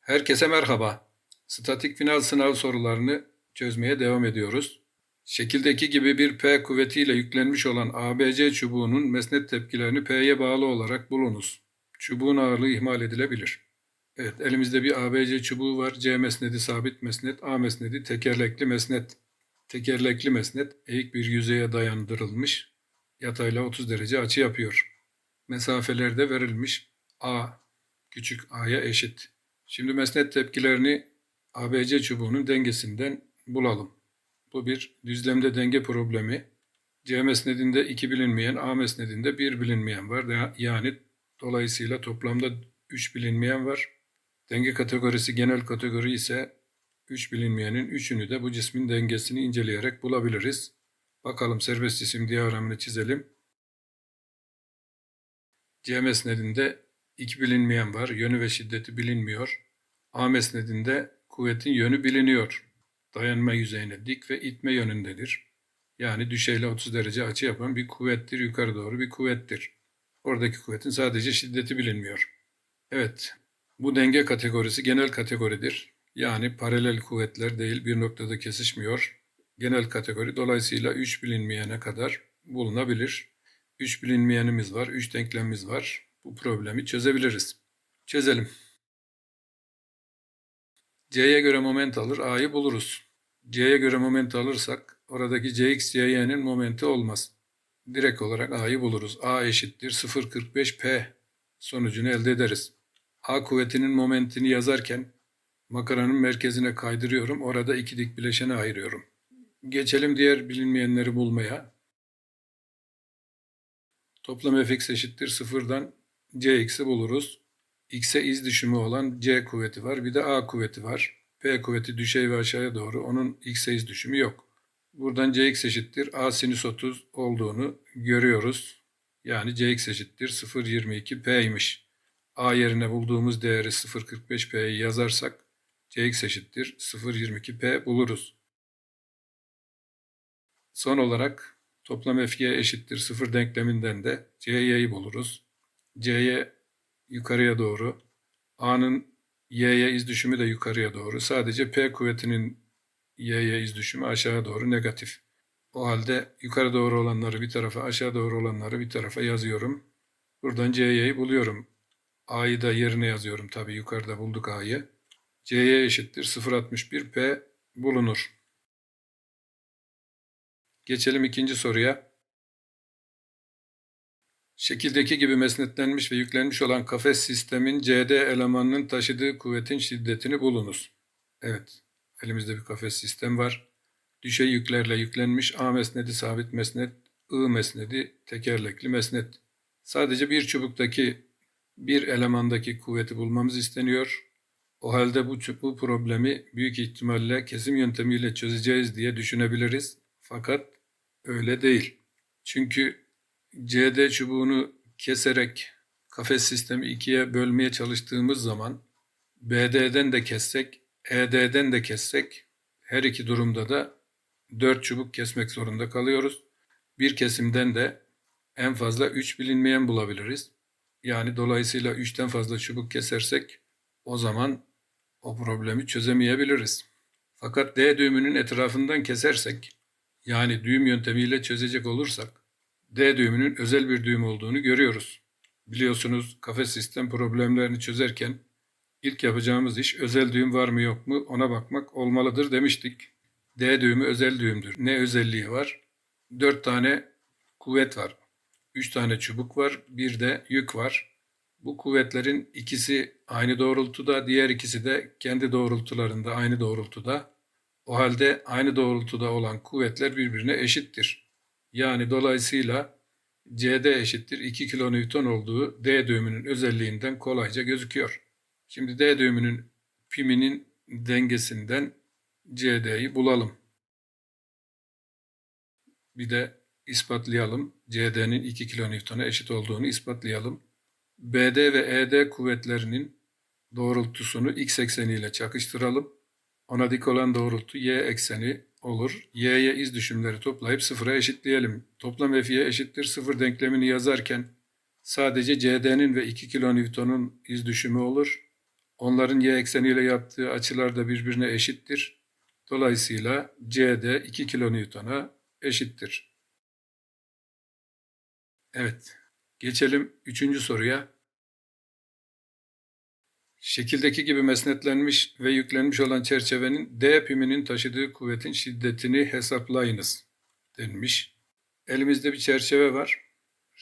Herkese merhaba. Statik final sınav sorularını çözmeye devam ediyoruz. Şekildeki gibi bir P kuvvetiyle yüklenmiş olan ABC çubuğunun mesnet tepkilerini P'ye bağlı olarak bulunuz. Çubuğun ağırlığı ihmal edilebilir. Evet, elimizde bir ABC çubuğu var. C mesnedi sabit mesnet, A mesnedi tekerlekli mesnet. Tekerlekli mesnet eğik bir yüzeye dayandırılmış. Yatayla 30 derece açı yapıyor. Mesafeler de verilmiş. A küçük a'ya eşit. Şimdi mesnet tepkilerini ABC çubuğunun dengesinden bulalım. Bu bir düzlemde denge problemi. C mesnedinde iki bilinmeyen, A mesnedinde bir bilinmeyen var. Ya- Yani dolayısıyla toplamda üç bilinmeyen var. Denge kategorisi genel kategori ise üç bilinmeyenin üçünü de bu cismin dengesini inceleyerek bulabiliriz. Bakalım serbest cisim diyagramını çizelim. C mesnedinde iki bilinmeyen var. Yönü ve şiddeti bilinmiyor. A mesnedinde kuvvetin yönü biliniyor. Dayanma yüzeyine dik ve itme yönündedir. Yani düşeyle 30 derece açı yapan bir kuvvettir. Yukarı doğru bir kuvvettir. Oradaki kuvvetin sadece şiddeti bilinmiyor. Evet, bu denge kategorisi genel kategoridir. Yani paralel kuvvetler değil bir noktada kesişmiyor. Genel kategori dolayısıyla 3 bilinmeyene kadar bulunabilir. 3 bilinmeyenimiz var, 3 denklemimiz var. Bu problemi çözebiliriz. Çözelim. C'ye göre moment alır, A'yı buluruz. C'ye göre moment alırsak oradaki Cx, Cy'nin momenti olmaz. Direkt olarak A'yı buluruz. A eşittir 0.45P sonucunu elde ederiz. A kuvvetinin momentini yazarken makaranın merkezine kaydırıyorum. Orada iki dik bileşene ayırıyorum. Geçelim diğer bilinmeyenleri bulmaya. Toplam fx eşittir sıfırdan cx'i buluruz. x'e iz düşümü olan c kuvveti var. Bir de a kuvveti var. p kuvveti düşey ve aşağıya doğru. Onun x'e iz düşümü yok. Buradan cx eşittir a sinüs 30 olduğunu görüyoruz. Yani cx eşittir 0.22p'ymiş. a yerine bulduğumuz değeri 0.45p'yi yazarsak cx eşittir 0.22p buluruz. Son olarak toplam fg eşittir 0 denkleminden de cy'yi buluruz. C'ye yukarıya doğru, a'nın y'ye iz düşümü de yukarıya doğru. Sadece p kuvvetinin y'ye iz düşümü aşağı doğru negatif. O halde yukarı doğru olanları bir tarafa, aşağı doğru olanları bir tarafa yazıyorum. Buradan c'yi buluyorum. a'yı da yerine yazıyorum tabii yukarıda bulduk a'yı. c'ye eşittir 0.61 p bulunur. Geçelim ikinci soruya. Şekildeki gibi mesnetlenmiş ve yüklenmiş olan kafes sistemin CD elemanının taşıdığı kuvvetin şiddetini bulunuz. Evet, elimizde bir kafes sistem var. Düşey yüklerle yüklenmiş A mesnedi sabit mesnet, I mesnedi tekerlekli mesnet. Sadece bir çubuktaki bir elemandaki kuvveti bulmamız isteniyor. O halde bu, bu problemi büyük ihtimalle kesim yöntemiyle çözeceğiz diye düşünebiliriz. Fakat öyle değil. Çünkü CD çubuğunu keserek kafes sistemi ikiye bölmeye çalıştığımız zaman BD'den de kessek, ED'den de kessek her iki durumda da 4 çubuk kesmek zorunda kalıyoruz. Bir kesimden de en fazla 3 bilinmeyen bulabiliriz. Yani dolayısıyla 3'ten fazla çubuk kesersek o zaman o problemi çözemeyebiliriz. Fakat D düğümünün etrafından kesersek yani düğüm yöntemiyle çözecek olursak D düğümünün özel bir düğüm olduğunu görüyoruz. Biliyorsunuz kafes sistem problemlerini çözerken ilk yapacağımız iş özel düğüm var mı yok mu ona bakmak olmalıdır demiştik. D düğümü özel düğümdür. Ne özelliği var? 4 tane kuvvet var. 3 tane çubuk var, bir de yük var. Bu kuvvetlerin ikisi aynı doğrultuda, diğer ikisi de kendi doğrultularında aynı doğrultuda. O halde aynı doğrultuda olan kuvvetler birbirine eşittir. Yani dolayısıyla CD eşittir 2 kilonewton olduğu D düğümünün özelliğinden kolayca gözüküyor. Şimdi D düğümünün piminin dengesinden CD'yi bulalım. Bir de ispatlayalım. CD'nin 2 kilonewton'a eşit olduğunu ispatlayalım. BD ve ED kuvvetlerinin doğrultusunu x ekseniyle çakıştıralım. Ona dik olan doğrultu y ekseni olur. Y'ye iz düşümleri toplayıp sıfıra eşitleyelim. Toplam F'ye eşittir sıfır denklemini yazarken sadece CD'nin ve 2 kilonewton'un iz düşümü olur. Onların y ekseniyle yaptığı açılar da birbirine eşittir. Dolayısıyla C de 2 kilonewton'a eşittir. Evet, geçelim üçüncü soruya. Şekildeki gibi mesnetlenmiş ve yüklenmiş olan çerçevenin D piminin taşıdığı kuvvetin şiddetini hesaplayınız denmiş. Elimizde bir çerçeve var.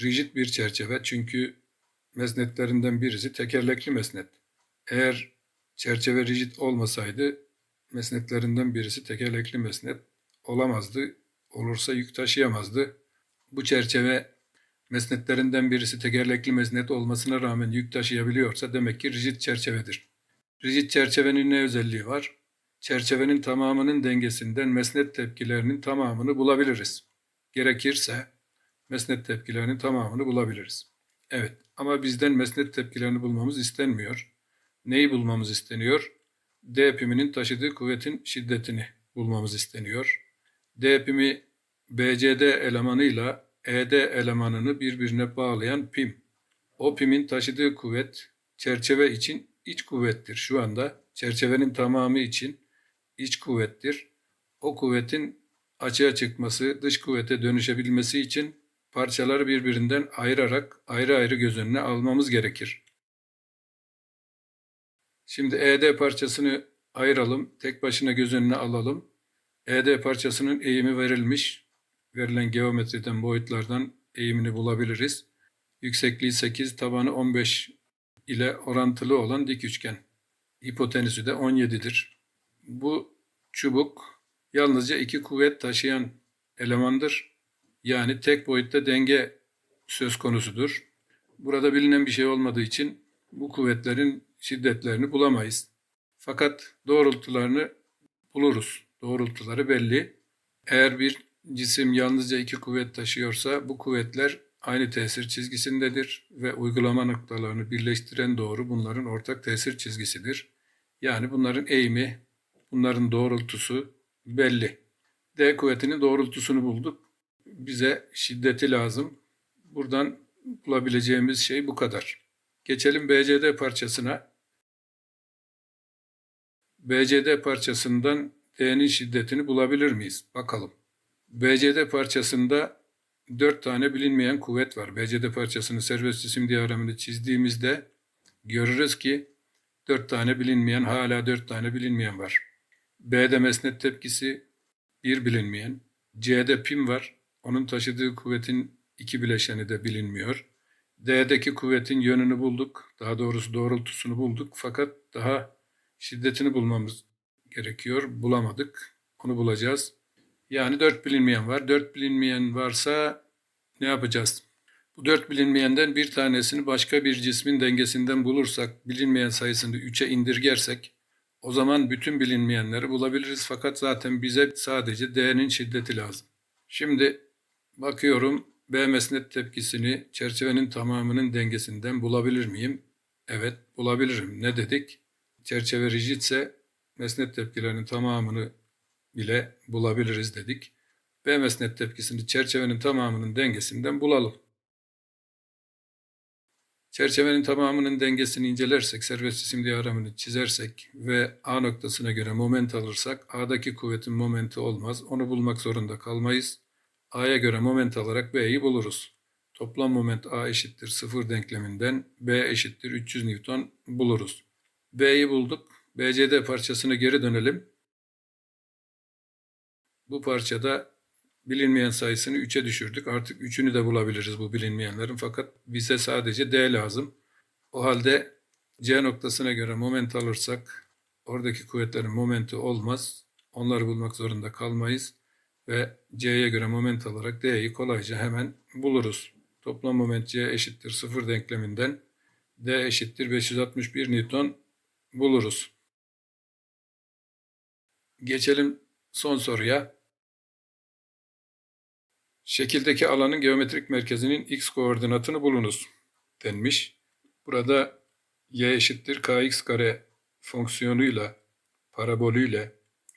Rigid bir çerçeve çünkü mesnetlerinden birisi tekerlekli mesnet. Eğer çerçeve rigid olmasaydı mesnetlerinden birisi tekerlekli mesnet olamazdı. Olursa yük taşıyamazdı. Bu çerçeve mesnetlerinden birisi tekerlekli mesnet olmasına rağmen yük taşıyabiliyorsa demek ki rigid çerçevedir. Rigid çerçevenin ne özelliği var? Çerçevenin tamamının dengesinden mesnet tepkilerinin tamamını bulabiliriz. Gerekirse mesnet tepkilerinin tamamını bulabiliriz. Evet ama bizden mesnet tepkilerini bulmamız istenmiyor. Neyi bulmamız isteniyor? D piminin taşıdığı kuvvetin şiddetini bulmamız isteniyor. D pimi BCD elemanıyla ED elemanını birbirine bağlayan pim. O pimin taşıdığı kuvvet çerçeve için iç kuvvettir. Şu anda çerçevenin tamamı için iç kuvvettir. O kuvvetin açığa çıkması, dış kuvvete dönüşebilmesi için parçaları birbirinden ayırarak ayrı ayrı göz önüne almamız gerekir. Şimdi ED parçasını ayıralım, tek başına göz önüne alalım. ED parçasının eğimi verilmiş. Verilen geometriden, boyutlardan eğimini bulabiliriz. Yüksekliği 8, tabanı 15 ile orantılı olan dik üçgen. Hipotenüsü de 17'dir. Bu çubuk yalnızca iki kuvvet taşıyan elemandır. Yani tek boyutta denge söz konusudur. Burada bilinen bir şey olmadığı için bu kuvvetlerin şiddetlerini bulamayız. Fakat doğrultularını buluruz. Doğrultuları belli. Eğer bir cisim yalnızca iki kuvvet taşıyorsa bu kuvvetler aynı tesir çizgisindedir ve uygulama noktalarını birleştiren doğru bunların ortak tesir çizgisidir. Yani bunların eğimi, bunların doğrultusu belli. D kuvvetinin doğrultusunu bulduk. Bize şiddeti lazım. Buradan bulabileceğimiz şey bu kadar. Geçelim BCD parçasına. BCD parçasından D'nin şiddetini bulabilir miyiz? Bakalım. BCD parçasında 4 tane bilinmeyen kuvvet var. BCD parçasının serbest cisim diyagramını çizdiğimizde görürüz ki 4 tane bilinmeyen, hala 4 tane bilinmeyen var. B'de mesnet tepkisi bir bilinmeyen. C'de pim var. Onun taşıdığı kuvvetin iki bileşeni de bilinmiyor. D'deki kuvvetin yönünü bulduk. Daha doğrusu doğrultusunu bulduk. Fakat daha şiddetini bulmamız gerekiyor. Bulamadık. Onu bulacağız. Yani dört bilinmeyen var. Dört bilinmeyen varsa ne yapacağız? Bu dört bilinmeyenden bir tanesini başka bir cismin dengesinden bulursak, bilinmeyen sayısını üçe indirgersek, o zaman bütün bilinmeyenleri bulabiliriz. Fakat zaten bize sadece D'nin şiddeti lazım. Şimdi bakıyorum B mesnet tepkisini çerçevenin tamamının dengesinden bulabilir miyim? Evet, bulabilirim. Ne dedik? Çerçeve rigidse mesnet tepkilerinin tamamını bile bulabiliriz dedik. B mesnet tepkisini çerçevenin tamamının dengesinden bulalım. Çerçevenin tamamının dengesini incelersek, serbest cisim diyagramını çizersek ve A noktasına göre moment alırsak A'daki kuvvetin momenti olmaz. Onu bulmak zorunda kalmayız. A'ya göre moment alarak B'yi buluruz. Toplam moment A eşittir 0 denkleminden B eşittir 300 Newton buluruz. B'yi bulduk. BCD parçasına geri dönelim. Bu parçada bilinmeyen sayısını 3'e düşürdük. Artık 3'ünü de bulabiliriz bu bilinmeyenlerin. Fakat bize sadece D lazım. O halde C noktasına göre moment alırsak oradaki kuvvetlerin momenti olmaz. Onları bulmak zorunda kalmayız. Ve C'ye göre moment alarak D'yi kolayca hemen buluruz. Toplam moment C eşittir 0 denkleminden D eşittir 561 Newton buluruz. Geçelim son soruya. Şekildeki alanın geometrik merkezinin x koordinatını bulunuz denmiş. Burada y eşittir kx kare fonksiyonuyla, parabolüyle,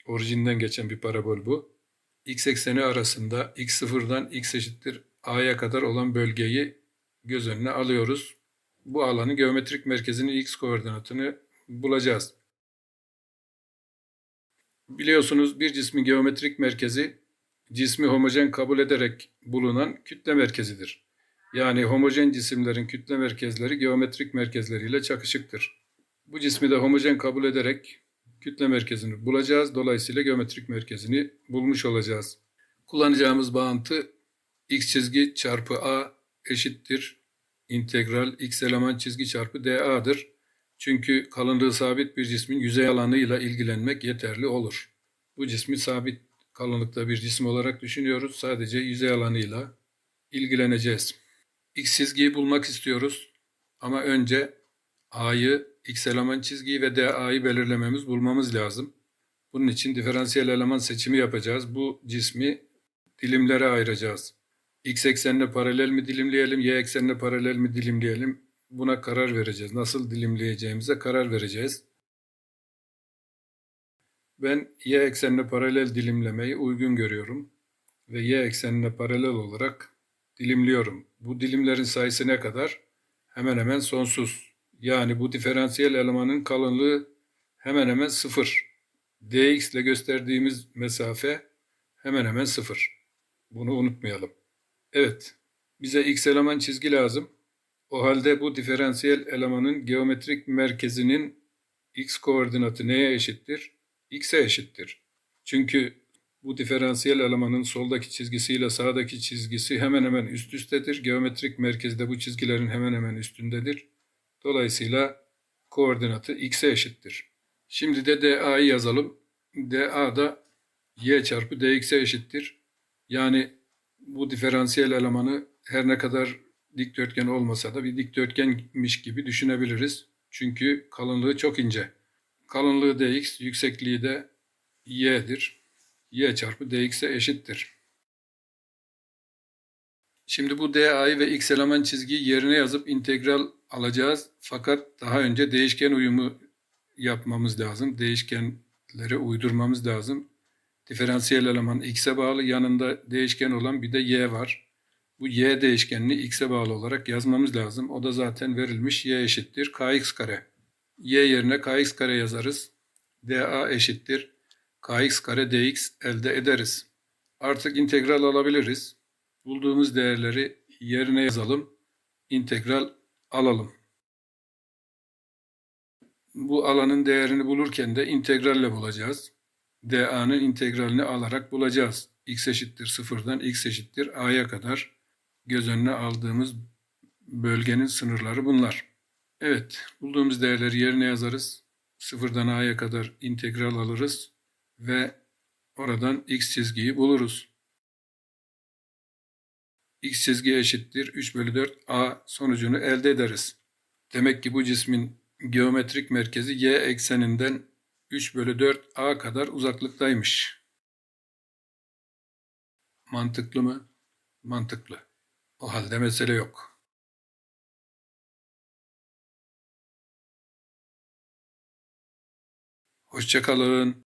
orijinden geçen bir parabol bu. x ekseni arasında x sıfırdan x eşittir a'ya kadar olan bölgeyi göz önüne alıyoruz. Bu alanın geometrik merkezinin x koordinatını bulacağız. Biliyorsunuz bir cismin geometrik merkezi cismi homojen kabul ederek bulunan kütle merkezidir. Yani homojen cisimlerin kütle merkezleri geometrik merkezleriyle çakışıktır. Bu cismi de homojen kabul ederek kütle merkezini bulacağız. Dolayısıyla geometrik merkezini bulmuş olacağız. Kullanacağımız bağıntı x çizgi çarpı a eşittir integral x eleman çizgi çarpı da'dır. Çünkü kalınlığı sabit bir cismin yüzey alanıyla ilgilenmek yeterli olur. Bu cismi sabit kalınlıkta bir cisim olarak düşünüyoruz. Sadece yüzey alanıyla ilgileneceğiz. X çizgiyi bulmak istiyoruz. Ama önce A'yı, X eleman çizgiyi ve DA'yı belirlememiz, bulmamız lazım. Bunun için diferansiyel eleman seçimi yapacağız. Bu cismi dilimlere ayıracağız. X eksenine paralel mi dilimleyelim, Y eksenine paralel mi dilimleyelim? Buna karar vereceğiz. Nasıl dilimleyeceğimize karar vereceğiz. Ben Y eksenine paralel dilimlemeyi uygun görüyorum. Ve Y eksenine paralel olarak dilimliyorum. Bu dilimlerin sayısı ne kadar? Hemen hemen sonsuz. Yani bu diferansiyel elemanın kalınlığı hemen hemen sıfır. dx ile gösterdiğimiz mesafe hemen hemen sıfır. Bunu unutmayalım. Evet, bize x eleman çizgi lazım. O halde bu diferansiyel elemanın geometrik merkezinin x koordinatı neye eşittir? X'e eşittir. Çünkü bu diferansiyel elemanın soldaki çizgisiyle sağdaki çizgisi hemen hemen üst üstedir. Geometrik merkezde bu çizgilerin hemen hemen üstündedir. Dolayısıyla koordinatı x'e eşittir. Şimdi de da'yı yazalım. dA da y çarpı dx'e eşittir. Yani bu diferansiyel elemanı her ne kadar dikdörtgen olmasa da bir dikdörtgenmiş gibi düşünebiliriz. Çünkü kalınlığı çok ince. Kalınlığı dx, yüksekliği de y'dir. y çarpı dx'e eşittir. Şimdi bu da'yı ve x eleman çizgiyi yerine yazıp integral alacağız. Fakat daha önce değişken uyumu yapmamız lazım. Değişkenlere uydurmamız lazım. Diferansiyel eleman x'e bağlı. Yanında değişken olan bir de y var. Bu y değişkenini x'e bağlı olarak yazmamız lazım. O da zaten verilmiş y eşittir kx kare. Y yerine kx kare yazarız. dA eşittir kx kare dx elde ederiz. Artık integral alabiliriz. Bulduğumuz değerleri yerine yazalım. İntegral alalım. Bu alanın değerini bulurken de integralle bulacağız. dA'nın integralini alarak bulacağız. x eşittir sıfırdan x eşittir a'ya kadar göz önüne aldığımız bölgenin sınırları bunlar. Evet, bulduğumuz değerleri yerine yazarız. Sıfırdan a'ya kadar integral alırız ve oradan x çizgiyi buluruz. x çizgi eşittir 3 bölü 4 a sonucunu elde ederiz. Demek ki bu cismin geometrik merkezi y ekseninden 3 bölü 4 a kadar uzaklıktaymış. Mantıklı mı? Mantıklı. O halde mesele yok. Hoşçakalın.